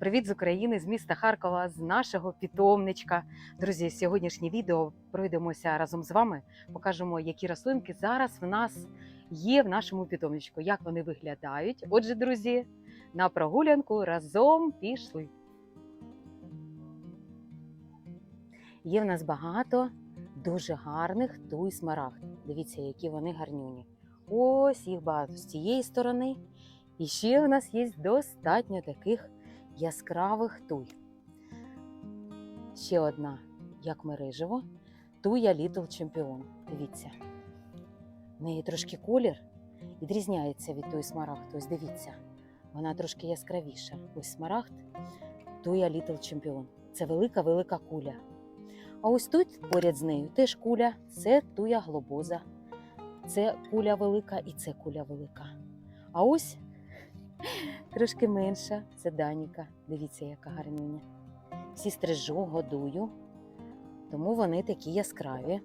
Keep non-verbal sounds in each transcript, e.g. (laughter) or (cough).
Привіт з України, з міста Харкова, з нашого питомничка. Друзі, сьогоднішнє відео пройдемося разом з вами. Покажемо, які рослинки зараз в нас є в нашому питомничку, як вони виглядають. Отже, друзі, на прогулянку разом пішли. Є в нас багато дуже гарних туй смарагд. Дивіться, які вони гарнюні. Ось їх багато з цієї сторони. І ще в нас є достатньо таких яскравих туй. Ще одна, як мережево, туя Little Champion. Дивіться. В неї трошки колір відрізняється від туї смарагд. Ось дивіться, вона трошки яскравіша. Ось смарагд, туя Little Champion. Це велика-велика куля. А ось тут поряд з нею теж куля, це туя глобоза. Це куля велика і це куля велика. А ось трошки менша це Даніка. Дивіться, яка гарнюня. Всі стрижу, годую, тому вони такі яскраві.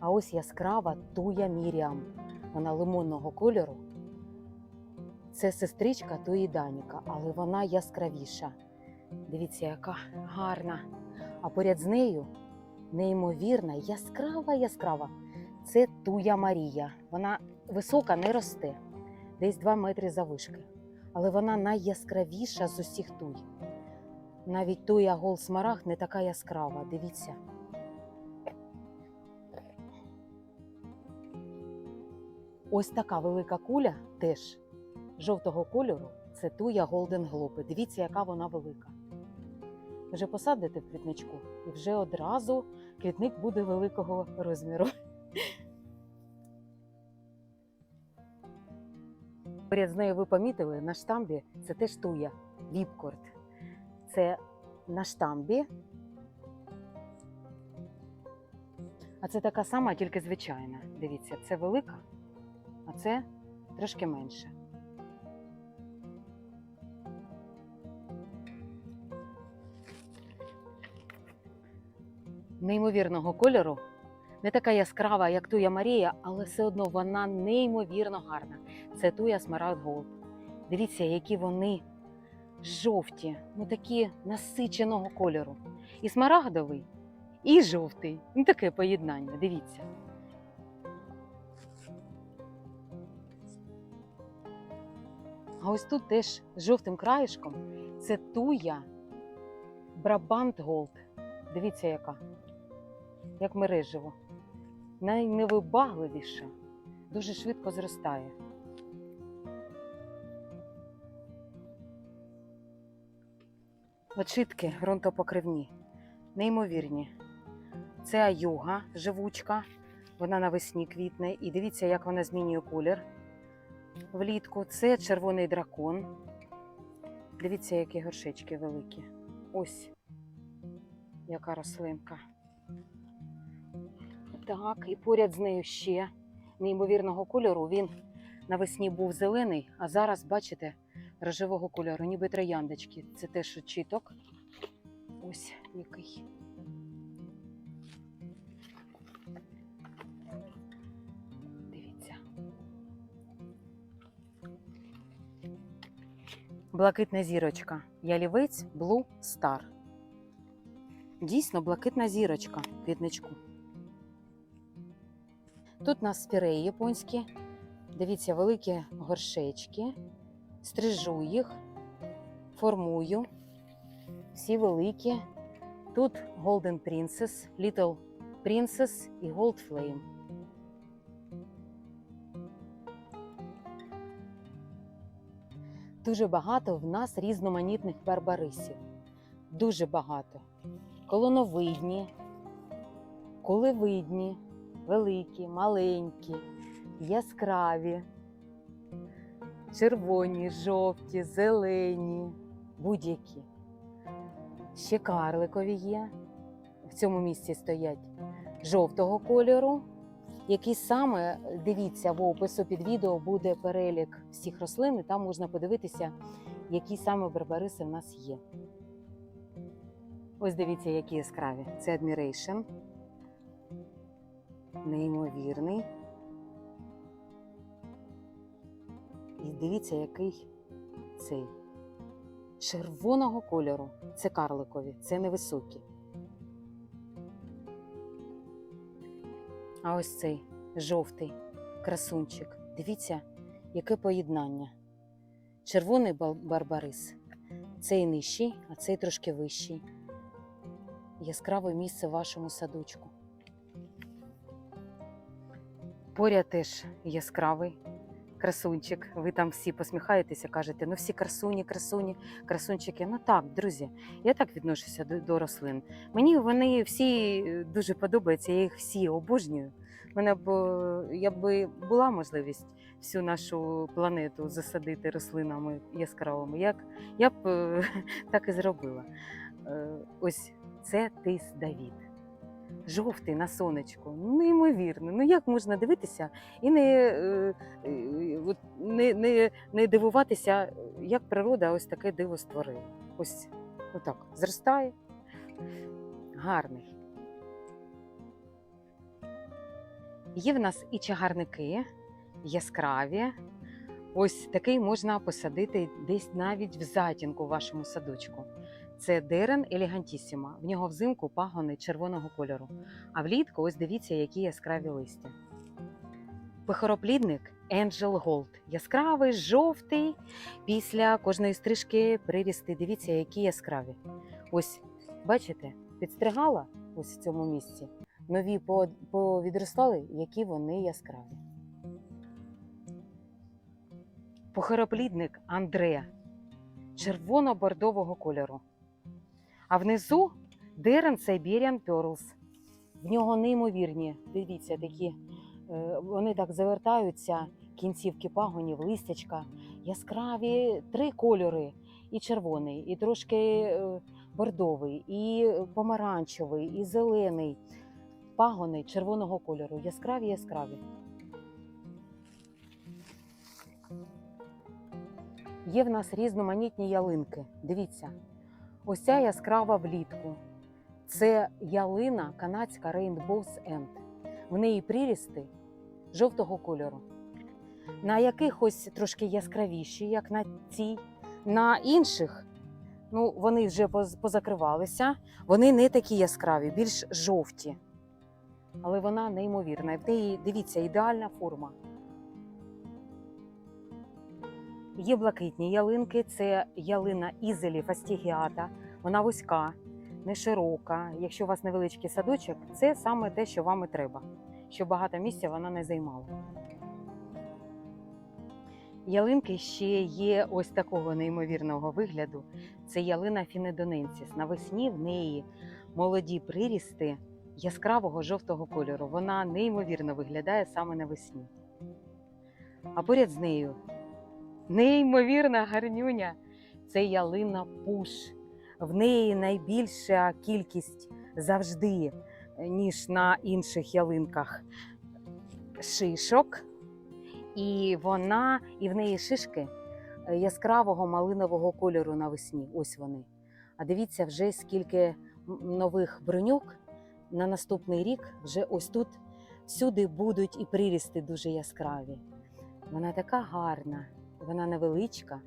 А ось яскрава туя Міріам. Вона лимонного кольору. Це сестричка туї Даніка, але вона яскравіша. Дивіться, яка гарна. А поряд з нею неймовірна, яскрава, яскрава. Це туя Марія. Вона висока, не росте, десь 2 метри завишки. Але вона найяскравіша з усіх туй. Навіть туя гол смарагд не така яскрава. Дивіться. Ось така велика куля теж жовтого кольору. Це туя Голден Глопи. Дивіться, яка вона велика. Вже посадите в квітничку, і вже одразу квітник буде великого розміру. Поряд з нею ви помітили на штамбі це теж туя Віпкорт. Це на штамбі. А це така сама, тільки звичайна. Дивіться, це велика, а це трошки менше. Неймовірного кольору. Не така яскрава, як туя Марія, але все одно вона неймовірно гарна. Це туя Голд. Дивіться, які вони жовті, ну такі насиченого кольору. І смарагдовий, і жовтий. Ну таке поєднання. Дивіться. А ось тут теж жовтим краєшком це туя Брабант Голд. Дивіться, яка. Як мережево. Найневибагливіша, дуже швидко зростає. Очитки ґрунтопокривні, неймовірні. Це аюга живучка, вона навесні квітне. І дивіться, як вона змінює колір влітку. Це червоний дракон. Дивіться, які горшечки великі. Ось яка рослинка. Так, і поряд з нею ще неймовірного кольору. Він навесні був зелений, а зараз, бачите, рожевого кольору, ніби трояндочки. Це теж очіток. Ось який. Дивіться. Блакитна зірочка. Ялівець Blue Star. Дійсно, блакитна зірочка квітничку. Тут у нас спіреї японські. Дивіться, великі горшечки. Стрижу їх, формую. Всі великі. Тут Golden Princess, Little Princess і Gold Flame. Дуже багато в нас різноманітних барбарисів. Дуже багато. Колоновидні, кулевидні, великі, маленькі, яскраві, червоні, жовті, зелені, будь-які. Ще карликові є. В цьому місці стоять жовтого кольору. Який саме дивіться в опису під відео буде перелік всіх рослин, і там можна подивитися, які саме барбариси в нас є. Ось дивіться, які яскраві. Це Admiration. Неймовірний. І дивіться, який цей червоного кольору. Це карликові, це невисокі. А ось цей жовтий красунчик. Дивіться, яке поєднання. Червоний барбарис. Цей нижчий, а цей трошки вищий. Яскраве місце в вашому садочку. Поряд теж яскравий красунчик. Ви там всі посміхаєтеся, кажете, ну всі красуні, красуні, красунчики. Ну так, друзі, я так відношуся до, до рослин. Мені вони всі е, дуже подобаються, я їх всі обожнюю. Мене б е, я б була можливість всю нашу планету засадити рослинами яскравими. Як я б е, (laughs) так і зробила. Ось це тис Давід. Жовтий на сонечку, неймовірно. Ну як можна дивитися і не, е, е, не, не, не дивуватися, як природа ось таке диво створила. Ось отак зростає. Гарний. Є в нас і чагарники яскраві. Ось такий можна посадити десь навіть в затінку в вашому садочку. Це дерен елегантісіма. В нього взимку пагони червоного кольору. А влітку ось дивіться, які яскраві листя. Пихороплідник Angel Gold. Яскравий, жовтий. Після кожної стрижки прирісти. Дивіться, які яскраві. Ось, бачите, підстригала ось в цьому місці. Нові повідростали, які вони яскраві. Похороплідник Андре червоно-бордового кольору. А внизу Дерен Siberian Pearls. В нього неймовірні, дивіться, такі, е, вони так завертаються, кінцівки пагонів, листячка, яскраві три кольори: і червоний, і трошки е, бордовий, і помаранчевий, і зелений. Пагони червоного кольору. Яскраві, яскраві. Є в нас різноманітні ялинки. Дивіться, ось ця яскрава влітку. Це ялина канадська Rainbow's End. В неї прирісти жовтого кольору. На якихось трошки яскравіші, як на цій, на інших, ну, вони вже позакривалися, вони не такі яскраві, більш жовті. Але вона неймовірна. В неї, дивіться, ідеальна форма. Є блакитні ялинки, це ялина Ізелі фастігіата. Вона вузька, не широка. Якщо у вас невеличкий садочок, це саме те, що вам і треба, щоб багато місця вона не займала. Ялинки ще є ось такого неймовірного вигляду. Це ялина Фінедоненсіс. Навесні в неї молоді прирісти яскравого жовтого кольору. Вона неймовірно виглядає саме навесні. А поряд з нею неймовірна гарнюня. Це ялина пуш. В неї найбільша кількість завжди, е, ніж на інших ялинках шишок. І вона, і в неї шишки е, яскравого малинового кольору навесні. Ось вони. А дивіться, вже скільки нових бронюк на наступний рік вже ось тут всюди будуть і прирісти дуже яскраві. Вона така гарна, вона невеличка,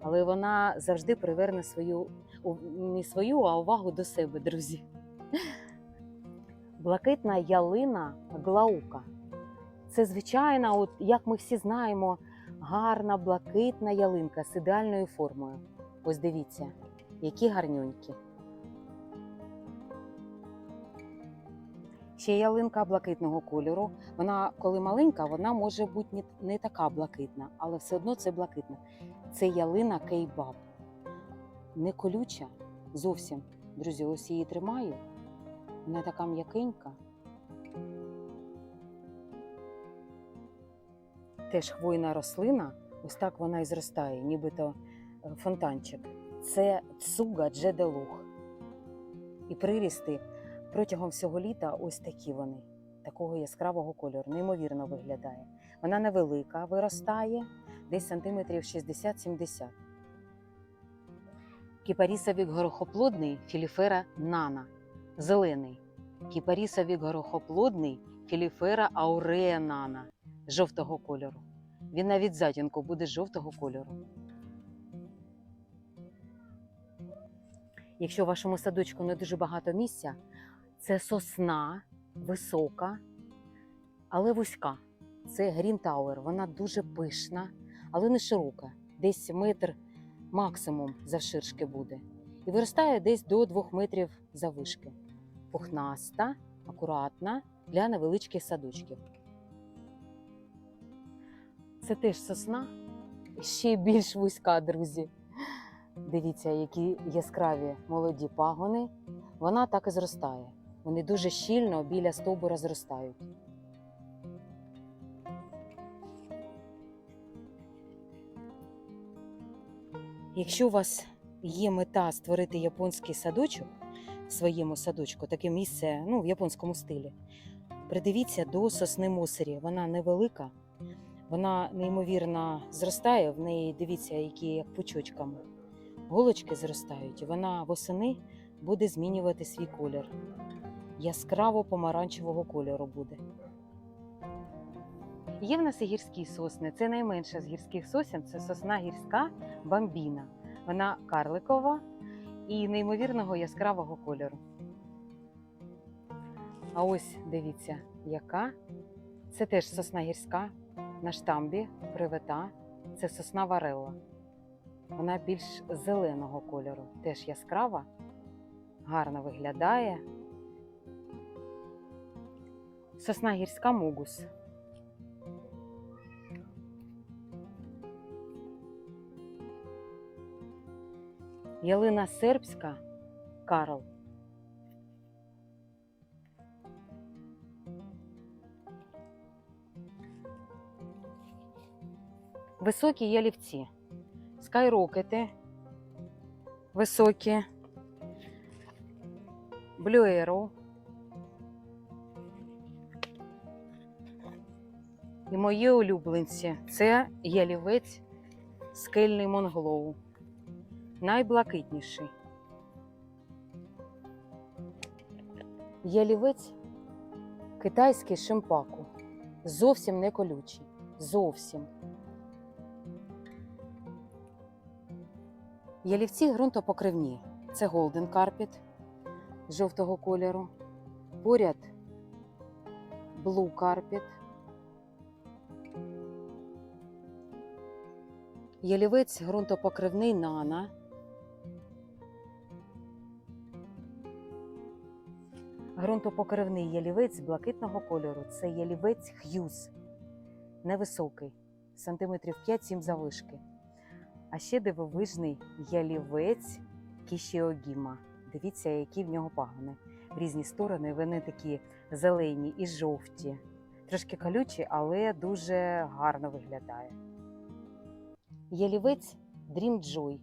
але вона завжди приверне свою не свою, а увагу до себе, друзі. Блакитна ялина глаука. Це звичайна, от як ми всі знаємо, гарна блакитна ялинка з ідеальною формою. Ось дивіться, які гарнюнькі. Ще ялинка блакитного кольору. Вона, коли маленька, вона може бути не, така блакитна, але все одно це блакитна. Це ялина кейбаб. Не колюча зовсім. Друзі, ось її тримаю. Вона така м'якенька. Теж хвойна рослина, ось так вона і зростає, нібито е, фонтанчик. Це цуга джеделух. І прирісти протягом всього літа ось такі вони, такого яскравого кольору, неймовірно виглядає. Вона невелика, виростає десь сантиметрів 60-70. Кіпарісовік горохоплодний філіфера нана, зелений. Кіпарісовік горохоплодний філіфера аурея нана, жовтого кольору. Він навіть затінку буде жовтого кольору. якщо в вашому садочку не дуже багато місця, це сосна висока, але вузька. Це Tower. Вона дуже пишна, але не широка. Десь метр максимум завширшки буде. І виростає десь до 2 метрів завишки. Пухнаста, акуратна для невеличких садочків. Це теж сосна, ще більш вузька, друзі. Дивіться, які яскраві молоді пагони. Вона так і зростає. Вони дуже щільно біля стовбура зростають. Якщо у вас є мета створити японський садочок в своєму садочку, таке місце ну, в японському стилі, придивіться до сосни Мосері. Вона невелика, вона неймовірно зростає, в неї дивіться, які як пучочками. Голочки зростають, вона восени буде змінювати свій колір. Яскраво помаранчевого кольору буде. Є в нас і гірські сосни. Це найменша з гірських сосен, це сосна гірська бамбіна. Вона карликова і неймовірного яскравого кольору. А ось дивіться, яка. Це теж сосна гірська на штамбі, привита. Це сосна варелла. Вона більш зеленого кольору, теж яскрава, гарно виглядає. Сосна гірська мугус. Ялина сербська Карл. Високі ялівці, скайрокети, високі, блюеру. І мої улюбленці це ялівець скельний монглоу найблакитніший. Ялівець китайський шимпаку. Зовсім не колючий. Зовсім. Ялівці ґрунтопокривні. Це Golden Carpet жовтого кольору. Поряд Blue Carpet. Ялівець ґрунтопокривний нана. Грунтопокривний ялівець блакитного кольору це ялівець х'юз. Невисокий, сантиметрів 5-7 завишки. А ще дивовижний ялівець кішіогіма. Дивіться, які в нього пагони. В різні сторони вони такі зелені і жовті. Трошки колючі, але дуже гарно виглядає. Ялівець Joy.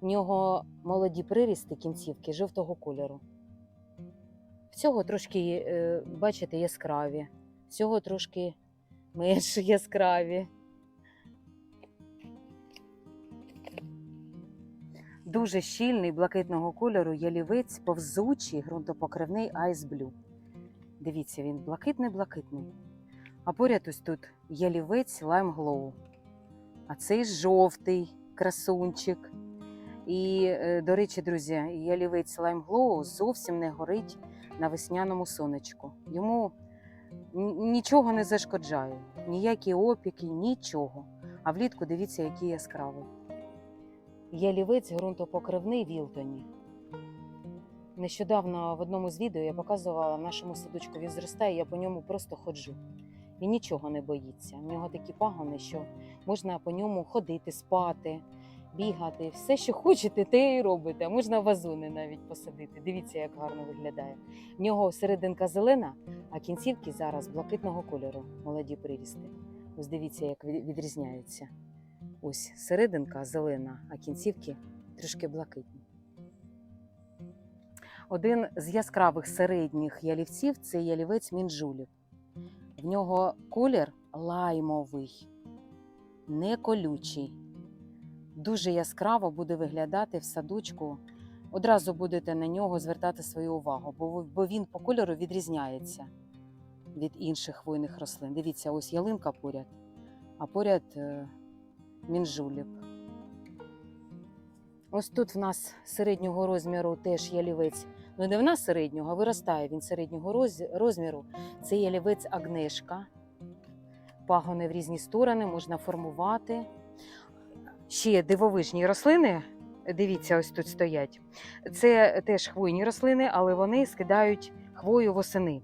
В нього молоді прирісти кінцівки жовтого кольору. В цього трошки, е, бачите, яскраві, в цього трошки менш (laughs) яскраві. Дуже щільний блакитного кольору ялівець повзучий ґрунтопокривний Ice Blue. Дивіться, він блакитний-блакитний. А поряд ось тут ялівець Lime Glow. А цей жовтий красунчик. І, е, до речі, друзі, ялівець Glow зовсім не горить на весняному сонечку. Йому нічого не зашкоджає, ніякі опіки, нічого. А влітку дивіться, який яскравий. Ялівець ґрунтопокривний Вілтоні. Нещодавно в одному з відео я показувала нашому садочку, він зростає, я по ньому просто ходжу. Він нічого не боїться. В нього такі пагони, що можна по ньому ходити, спати, бігати. Все, що хочете, те і робите. Можна вазони навіть посадити. Дивіться, як гарно виглядає. В нього серединка зелена, а кінцівки зараз блакитного кольору, молоді прирісти. Ось дивіться, як від- відрізняються. Ось серединка зелена, а кінцівки трошки блакитні. Один з яскравих середніх ялівців це ялівець мінджулів. В нього колір лаймовий, не колючий. Дуже яскраво буде виглядати в садочку. Одразу будете на нього звертати свою увагу, бо, він по кольору відрізняється від інших хвойних рослин. Дивіться, ось ялинка поряд, а поряд е, мінжулік. Ось тут в нас середнього розміру теж ялівець. Ну, не в нас середнього, а виростає він середнього розміру. Це ялівець Агнешка. Пагони в різні сторони можна формувати. Ще дивовижні рослини. Дивіться, ось тут стоять. Це теж хвойні рослини, але вони скидають хвою восени.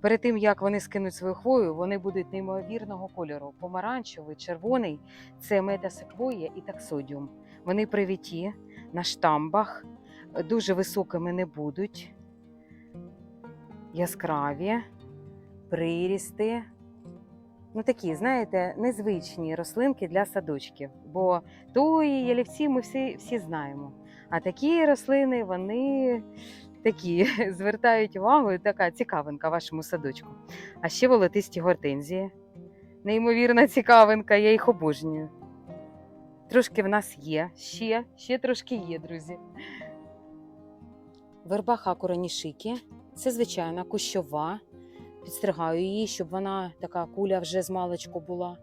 Перед тим як вони скинуть свою хвою, вони будуть неймовірного кольору: помаранчевий, червоний це метасеквоя і таксодіум. Вони привіті на штамбах, дуже високими не будуть, яскраві, прирісти. Ну, такі, знаєте, незвичні рослинки для садочків. Бо тої ялівці ми всі, всі знаємо. А такі рослини, вони такі (laughs) звертають увагу, і така цікавинка вашому садочку. А ще волотисті гортензії. Неймовірна цікавинка, я їх обожнюю. Трошки в нас є, ще, ще трошки є, друзі. Верба хакуранішики це звичайна кущова. Підстригаю її, щоб вона така куля вже з маличку була.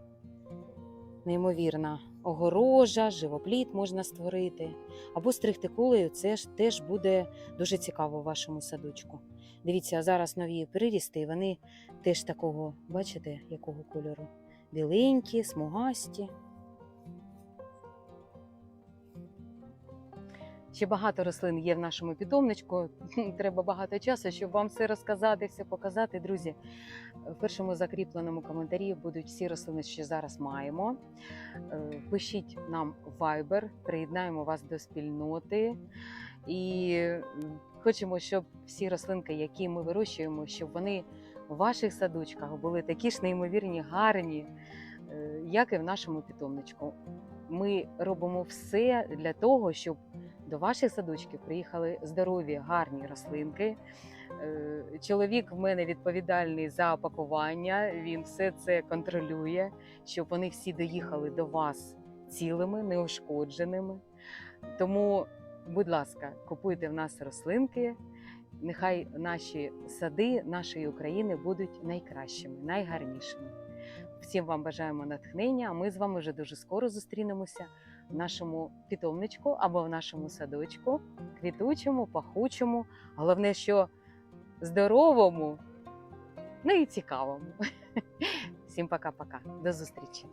Неймовірна огорожа, живопліт можна створити. Або стригти кулею, це ж теж буде дуже цікаво в вашому садочку. Дивіться, зараз нові прирісти, вони теж такого, бачите, якого кольору? Біленькі, смугасті. Ще багато рослин є в нашому питомничку. (laughs) Треба багато часу, щоб вам все розказати, все показати. Друзі, в першому закріпленому коментарі будуть всі рослини, що зараз маємо. Е, Пишіть нам Viber, приєднаємо вас до спільноти. І хочемо, щоб всі рослинки, які ми вирощуємо, щоб вони в ваших садочках були такі ж неймовірні, гарні, е, як і в нашому питомничку. Ми робимо все для того, щоб до ваших садочків приїхали здорові, гарні рослинки. Е, Чоловік в мене відповідальний за пакування. Він все це контролює, щоб вони всі доїхали до вас цілими, неушкодженими. Тому, будь ласка, купуйте в нас рослинки. Нехай наші сади нашої України будуть найкращими, найгарнішими. Всім вам бажаємо натхнення. А ми з вами вже дуже скоро зустрінемося в нашому питомничку або в нашому садочку, квітучому, пахучому. Головне, що здоровому, ну і цікавому. (laughs) Всім пока-пока. До зустрічі!